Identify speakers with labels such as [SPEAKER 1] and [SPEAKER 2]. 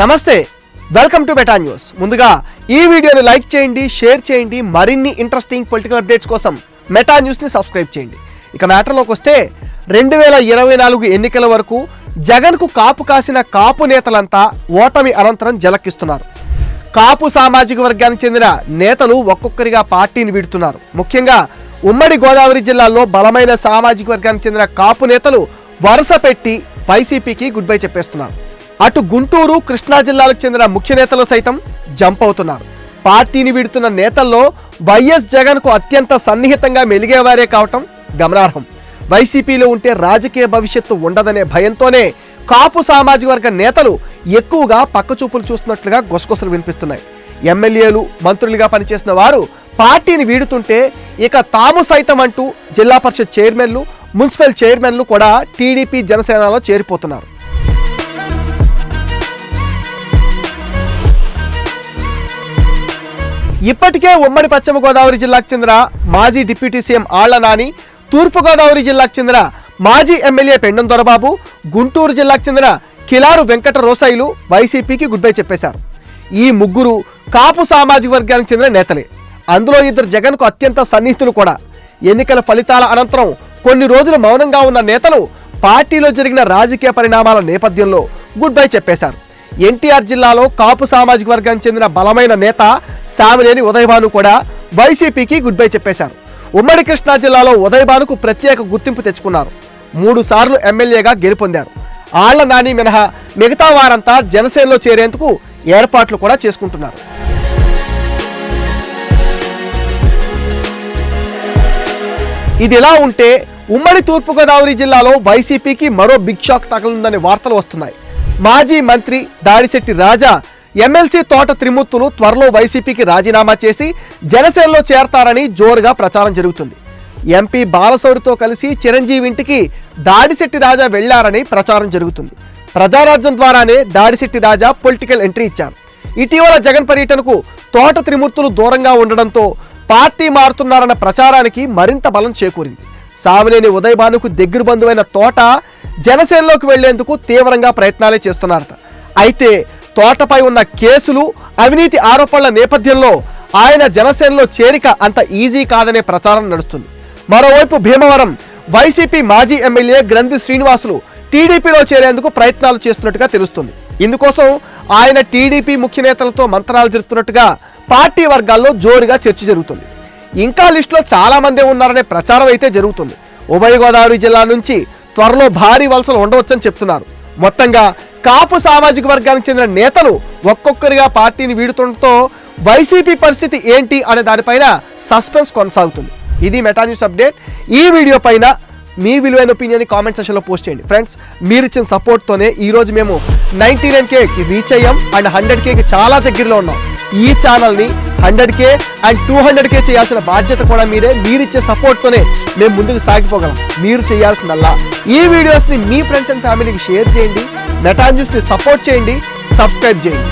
[SPEAKER 1] నమస్తే welcome to beta news ముందుగా ఈ వీడియోని లైక్ చేయండి షేర్ చేయండి మరిన్ని ఇంట్రెస్టింగ్ పొలిటికల్ అప్డేట్స్ కోసం మెటా న్యూస్ని సబ్స్క్రైబ్ చేయండి. ఇక మ్యాటర్లోకి వస్తే రెండు వేల ఇరవై నాలుగు ఎన్నికల వరకు జగన్కు కాపు కాసిన కాపు నేతలంతా ఓటమి అనంతరం జలకిస్తున్నారు కాపు సామాజిక వర్గానికి చెందిన నేతలు ఒక్కొక్కరిగా పార్టీని వీడుతున్నారు. ముఖ్యంగా ఉమ్మడి గోదావరి జిల్లాలో బలమైన సామాజిక వర్గానికి చెందిన కాపు నేతలు వరుస పెట్టి వైసీపీకి గుడ్ బై చెప్పేస్తున్నారు. అటు గుంటూరు కృష్ణా జిల్లాలకు చెందిన ముఖ్య నేతలు సైతం జంప్ అవుతున్నారు. పార్టీని వీడుతున్న నేతల్లో వైఎస్ జగన్కు అత్యంత సన్నిహితంగా మెలిగేవారే కావటం గమనార్హం. వైసీపీలో ఉంటే రాజకీయ భవిష్యత్తు ఉండదనే భయంతోనే కాపు సామాజిక వర్గ నేతలు ఎక్కువగా పక్కచూపులు చూస్తున్నట్లుగా గుసగుసలు వినిపిస్తున్నాయి. ఎమ్మెల్యేలు మంత్రులుగా పనిచేసిన వారు పార్టీని వీడుతుంటే ఇక తాము సైతం అంటూ జిల్లా పరిషత్ చైర్మన్లు మున్సిపల్ చైర్మన్లు కూడా టీడీపీ జనసేనలో చేరిపోతున్నారు. ఇప్పటికే ఉమ్మడి పశ్చిమ గోదావరి జిల్లాకు చెందిన మాజీ డిప్యూటీ సీఎం ఆళ్ళ నాని తూర్పు గోదావరి జిల్లాకు చెందిన మాజీ ఎమ్మెల్యే పెండం దొరబాబు గుంటూరు జిల్లాకు చెందిన కిలారు వెంకట రోసాయిలు వైసీపీకి గుడ్ బై చెప్పేశారు. ఈ ముగ్గురు కాపు సామాజిక వర్గానికి చెందిన నేతలే. అందులో ఇద్దరు జగన్కు అత్యంత సన్నిహితులు కూడా. ఎన్నికల ఫలితాల అనంతరం కొన్ని రోజులు మౌనంగా ఉన్న నేతలు పార్టీలో జరిగిన రాజకీయ పరిణామాల నేపథ్యంలో గుడ్ బై చెప్పేశారు. ఎన్టీఆర్ జిల్లాలో కాపు సామాజిక వర్గానికి చెందిన బలమైన నేత సామినేని ఉదయభాను కూడా వైసీపీకి గుడ్ బై చెప్పేశారు. ఉమ్మడి కృష్ణా జిల్లాలో ఉదయభానుకు ప్రత్యేక గుర్తింపు తెచ్చుకున్నారు. మూడు సార్లు ఎమ్మెల్యేగా గెలుపొందారు. ఆళ్ళ నాని మినహా మిగతా వారంతా జనసేనలో చేరేందుకు ఏర్పాట్లు కూడా చేసుకుంటున్నారు. ఇది ఇలా ఉంటే ఉమ్మడి తూర్పుగోదావరి జిల్లాలో వైసీపీకి మరో బిగ్ షాక్ తగలుందనే వార్తలు వస్తున్నాయి. మాజీ మంత్రి దాడిశెట్టి రాజా ఎమ్మెల్సీ తోట త్రిమూర్తులు త్వరలో వైసీపీకి రాజీనామా చేసి జనసేనలో చేరతారని జోరుగా ప్రచారం జరుగుతుంది. ఎంపీ బాలసౌరితో కలిసి చిరంజీవి ఇంటికి దాడిశెట్టి రాజా వెళ్ళారని ప్రచారం జరుగుతుంది. ప్రజారాజ్యం ద్వారానే దాడిశెట్టి రాజా పొలిటికల్ ఎంట్రీ ఇచ్చారు. ఇటీవల జగన్ పర్యటనకు తోట త్రిమూర్తులు దూరంగా ఉండడంతో పార్టీ మారుతున్నారన్న ప్రచారానికి మరింత బలం చేకూరింది. సామినేని ఉదయభానుకు దగ్గర బంధువైన తోట జనసేనలోకి వెళ్ళేందుకు తీవ్రంగా ప్రయత్నాలే చేస్తున్నారట. అయితే తోటపై ఉన్న కేసులు అవినీతి ఆరోపణల నేపథ్యంలో ఆయన జనసేనలో చేరిక అంత ఈజీ కాదనే ప్రచారం నడుస్తుంది. మరోవైపు భీమవరం వైసీపీ మాజీ ఎమ్మెల్యే గ్రంథి శ్రీనివాసులు టీడీపీలో చేరేందుకు ప్రయత్నాలు చేస్తున్నట్టుగా తెలుస్తుంది. ఇందుకోసం ఆయన టీడీపీ ముఖ్య నేతలతో మంత్రాలు జరుపుతున్నట్టుగా పార్టీ వర్గాల్లో జోరుగా చర్చ జరుగుతుంది. ఇంకా లిస్టులో చాలా మంది ఉన్నారనే ప్రచారం అయితే జరుగుతుంది. ఉభయ గోదావరి జిల్లా నుంచి త్వరలో భారీ వలసలు ఉండవచ్చని చెప్తున్నారు. మొత్తంగా కాపు సామాజిక వర్గానికి చెందిన నేతలు ఒక్కొక్కరిగా పార్టీని వీడుతుండటంతో వైసీపీ పరిస్థితి ఏంటి అనే దానిపైన సస్పెన్స్ కొనసాగుతుంది. ఇది మెటా న్యూస్ అప్డేట్. ఈ వీడియో పైన మీ విలువైన ఒపీనియన్ కామెంట్ సెషన్లో పోస్ట్ చేయండి. ఫ్రెండ్స్ మీరు ఇచ్చిన సపోర్ట్తోనే ఈరోజు మేము నైంటీ నైన్ కేకి రీచ్ అయ్యాం. అండ్ హండ్రెడ్ కేకి చాలా దగ్గరలో ఉన్నాం. ఈ ఛానల్ని hundred K and two hundred K చేయాల్సిన బాధ్యత కూడా మీరే మీరిచ్చే సపోర్ట్తోనే మేము ముందుకు సాగిపోగలం. మీరు చేయాల్సిందల్లా. ఈ వీడియోస్ని మీ ఫ్రెండ్స్ అండ్ ఫ్యామిలీకి షేర్ చేయండి. మెటా న్యూస్ని సపోర్ట్ చేయండి. సబ్స్క్రైబ్ చేయండి.